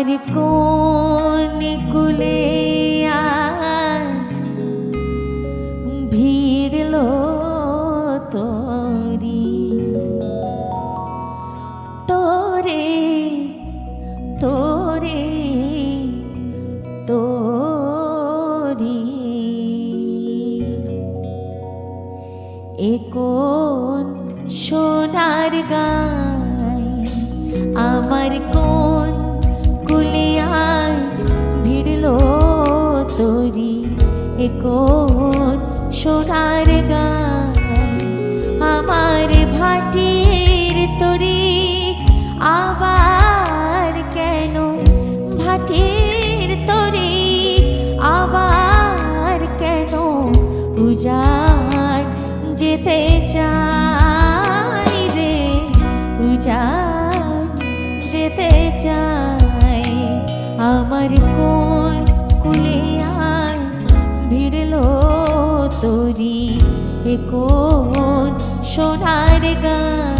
আমার কোন আজ ভিড়ল তোরি তোরে তোরে তোরি এ কোন সোনার গায় আমার কোন কোন সোনার গায় আমার ভাটির তরি, আবার কেন ভাটির তরি, আবার কেন উজার যেতে চাই রে উজার যেতে চাই আমার কোন তোরি কোন সোনার গায়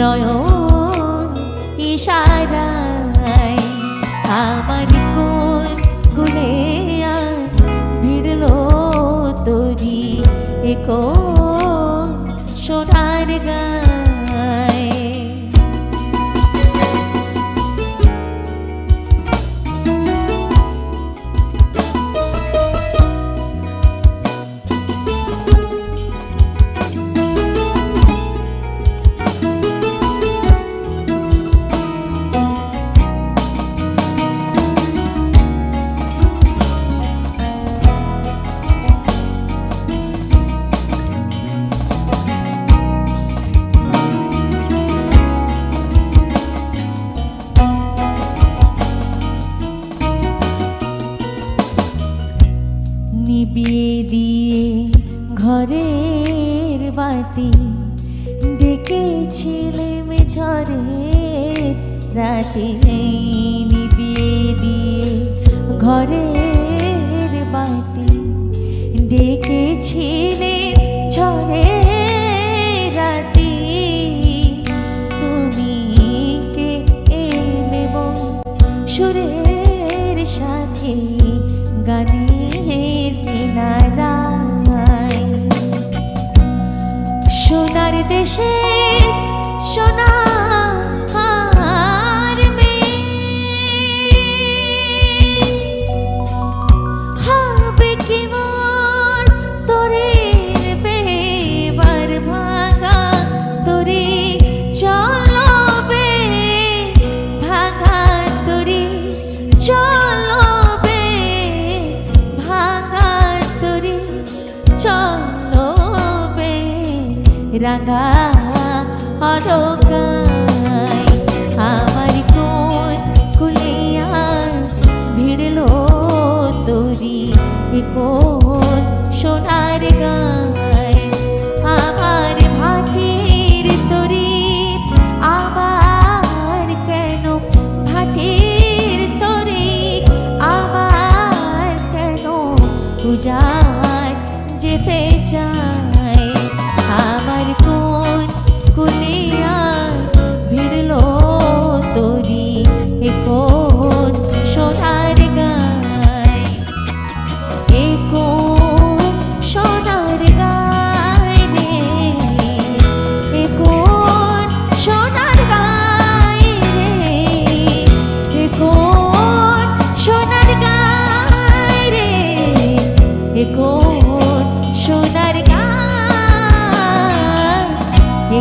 নয়ন ইশারায় আমার কোন গুলে আজ ভিড়ল তরি এক সোনার গায় নিবিয়ে দিয়ে ঘরের বাতি ডেকেছিলেম ঝরে রাতে। নিবিয়ে দিয়ে ঘরের বাতি ডেকেছিলে দেশে সোনার রাঙা অরকায় আমার কোন কুলে আজ ভিড়ল তোরি কোন সোনার গায় Ni